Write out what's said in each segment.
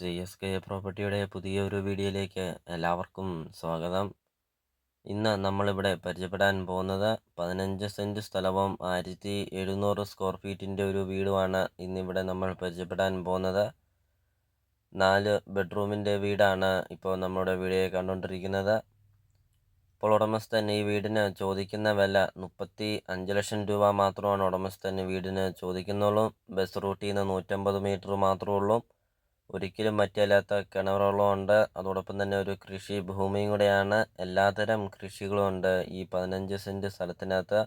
C S K പ്രോപ്പർട്ടിയുടെ പുതിയൊരു വീഡിയോയിലേക്ക് എല്ലാവർക്കും സ്വാഗതം. ഇന്ന് നമ്മളിവിടെ പരിചയപ്പെടാൻ പോകുന്നത് പതിനഞ്ച് സെന്റ് സ്ഥലവും ആയിരത്തി എഴുന്നൂറ് സ്ക്വയർ ഫീറ്റിന്റെ ഒരു വീടുമാണ് ഇന്നിവിടെ നമ്മൾ പരിചയപ്പെടാൻ പോകുന്നത്. നാല് ബെഡ്റൂമിന്റെ വീടാണ് ഇപ്പോൾ നമ്മുടെ വീഡിയോ കണ്ടുകൊണ്ടിരിക്കുന്നത്. ഇപ്പോൾ ഉടമസ്ഥൻ ഈ വീടിന് ചോദിക്കുന്ന വില മുപ്പത്തി അഞ്ച് ലക്ഷം രൂപ മാത്രമാണ് ഉടമസ്ഥൻ വീടിന് ചോദിക്കുന്നുള്ളൂ. ബസ് റൂട്ടിൽ നിന്ന് നൂറ്റമ്പത് മീറ്റർ മാത്രമേ ഉള്ളൂ. ഒരിക്കലും മറ്റല്ലാത്ത കിണറുകളുണ്ട് അതോടൊപ്പം തന്നെ ഒരു കൃഷി ഭൂമിയും കൂടെയാണ്. എല്ലാതരം കൃഷികളും ഉണ്ട്. ഈ പതിനഞ്ച് സെന്റ് സ്ഥലത്തിനകത്ത്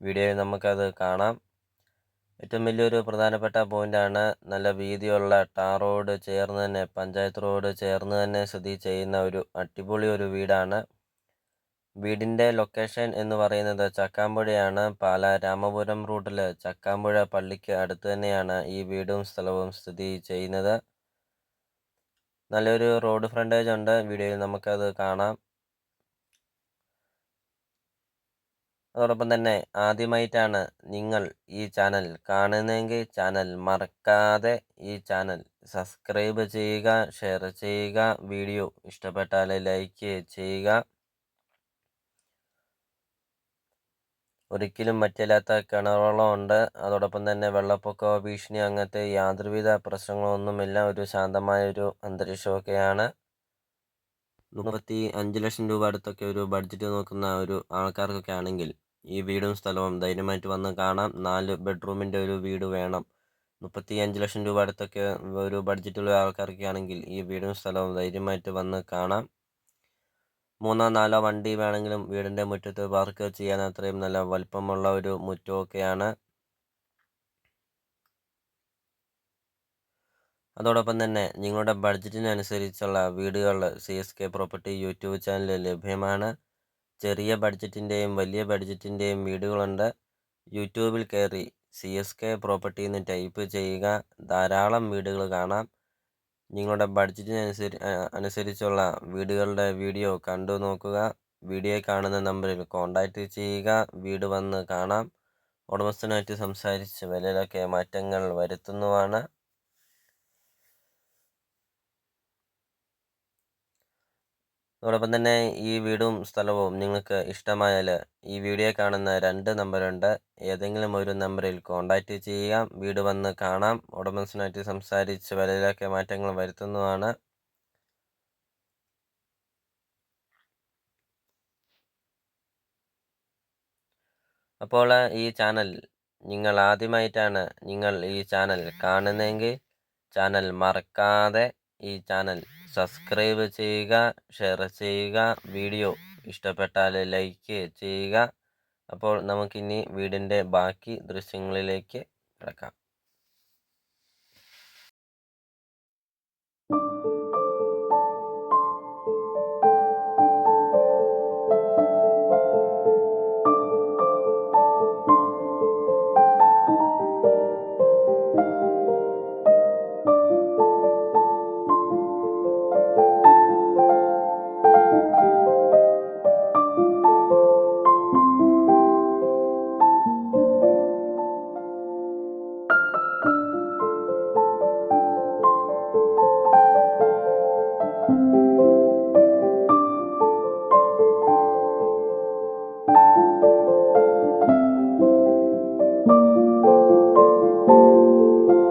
വീഡിയോയിൽ നമുക്കത് കാണാം. ഏറ്റവും വലിയൊരു പ്രധാനപ്പെട്ട പോയിന്റാണ് നല്ല വീതിയുള്ള ടാർ റോഡ് ചേർന്ന് തന്നെ പഞ്ചായത്ത് റോഡ് ചേർന്ന് തന്നെ സ്ഥിതി ചെയ്യുന്ന ഒരു അടിപൊളി ഒരു വീടാണ്. വീടിന്റെ ലൊക്കേഷൻ എന്ന് പറയുന്നത് ചക്കാമ്പുഴയാണ്. പാല രാമപുരം റൂട്ടിൽ ചക്കാമ്പുഴ പള്ളിക്ക് അടുത്ത് തന്നെയാണ് ഈ വീടും സ്ഥലവും സ്ഥിതി ചെയ്യുന്നത്. നല്ലൊരു റോഡ് ഫ്രണ്ടേജ് ഉണ്ട് വീഡിയോയിൽ നമുക്കത് കാണാം. അതോടൊപ്പം തന്നെ ആദ്യമായിട്ടാണ് നിങ്ങൾ ഈ ചാനൽ കാണുന്നതെങ്കിൽ ചാനൽ മറക്കാതെ ഈ ചാനൽ സബ്സ്ക്രൈബ് ചെയ്യുക ഷെയർ ചെയ്യുക വീഡിയോ ഇഷ്ടപ്പെട്ടാൽ ലൈക്ക് ചെയ്യുക. ഒരിക്കലും മറ്റില്ലാത്ത കിണറുകളും ഉണ്ട് അതോടൊപ്പം തന്നെ വെള്ളപ്പൊക്ക ഭീഷണി അങ്ങനത്തെ യാതൊരുവിധ പ്രശ്നങ്ങളൊന്നുമില്ല. ഒരു ശാന്തമായ ഒരു അന്തരീക്ഷമൊക്കെയാണ്. മുപ്പത്തി അഞ്ച് ലക്ഷം രൂപ അടുത്തൊക്കെ ഒരു ബഡ്ജറ്റ് നോക്കുന്ന ഒരു ആൾക്കാർക്കൊക്കെ ആണെങ്കിൽ ഈ വീടും സ്ഥലവും ധൈര്യമായിട്ട് വന്ന് കാണാം. നാല് ബെഡ്റൂമിന്റെ ഒരു വീട് വേണം. മുപ്പത്തി അഞ്ച് ലക്ഷം രൂപ അടുത്തൊക്കെ ഒരു ബഡ്ജറ്റുള്ള ആൾക്കാർക്കൊക്കെ ആണെങ്കിൽ ഈ വീടും സ്ഥലവും ധൈര്യമായിട്ട് വന്ന് കാണാം. മൂന്നോ നാലോ വണ്ടി വേണമെങ്കിലും വീടിന്റെ മുറ്റത്ത് പാർക്ക് ചെയ്യാൻ അത്രയും നല്ല വലിപ്പമുള്ള ഒരു മുറ്റമൊക്കെയാണ്. അതോടൊപ്പം തന്നെ നിങ്ങളുടെ ബഡ്ജറ്റിനനുസരിച്ചുള്ള വീടുകൾ C S K property YouTube ചാനലിൽ ലഭ്യമാണ്. ചെറിയ ബഡ്ജറ്റിന്റെയും വലിയ ബഡ്ജറ്റിന്റെയും വീടുകളുണ്ട്. യൂട്യൂബിൽ കയറി സി എസ് കെ പ്രോപ്പർട്ടി എന്ന് ടൈപ്പ് ചെയ്യുക. ധാരാളം വീടുകൾ കാണാം. നിങ്ങളുടെ ബഡ്ജറ്റിനനുസരി അനുസരിച്ചുള്ള വീടുകളുടെ വീഡിയോ കണ്ടു നോക്കുക. വീഡിയോ കാണുന്ന നമ്പറിൽ കോൺടാക്റ്റ് ചെയ്യുക. വീട് വന്ന് കാണാം. ഉടമസ്ഥനായിട്ട് സംസാരിച്ച് വിലയിലൊക്കെ മാറ്റങ്ങൾ വരുത്തുന്നതാണ്. അതോടൊപ്പം തന്നെ ഈ വീടും സ്ഥലവും നിങ്ങൾക്ക് ഇഷ്ടമായാൽ ഈ വീഡിയോ കാണുന്ന രണ്ട് നമ്പറുണ്ട് ഏതെങ്കിലും ഒരു നമ്പറിൽ കോൺടാക്റ്റ് ചെയ്യാം വീട് വന്ന് കാണാം. ഉടമസ്ഥനായിട്ട് സംസാരിച്ച് വിലയിലൊക്കെ മാറ്റങ്ങൾ വരുത്തുന്നതാണ്. അപ്പോൾ ഈ ചാനൽ നിങ്ങൾ ആദ്യമായിട്ടാണ് നിങ്ങൾ ഈ ചാനൽ കാണുന്നതെങ്കിൽ ചാനൽ മറക്കാതെ ഈ ചാനൽ സബ്സ്ക്രൈബ് ചെയ്യുക ഷെയർ ചെയ്യുക വീഡിയോ ഇഷ്ടപ്പെട്ടാൽ ലൈക്ക് ചെയ്യുക. അപ്പോൾ നമുക്കിനി വീടിന്റെ ബാക്കി ദൃശ്യങ്ങളിലേക്ക് കിടക്കാം.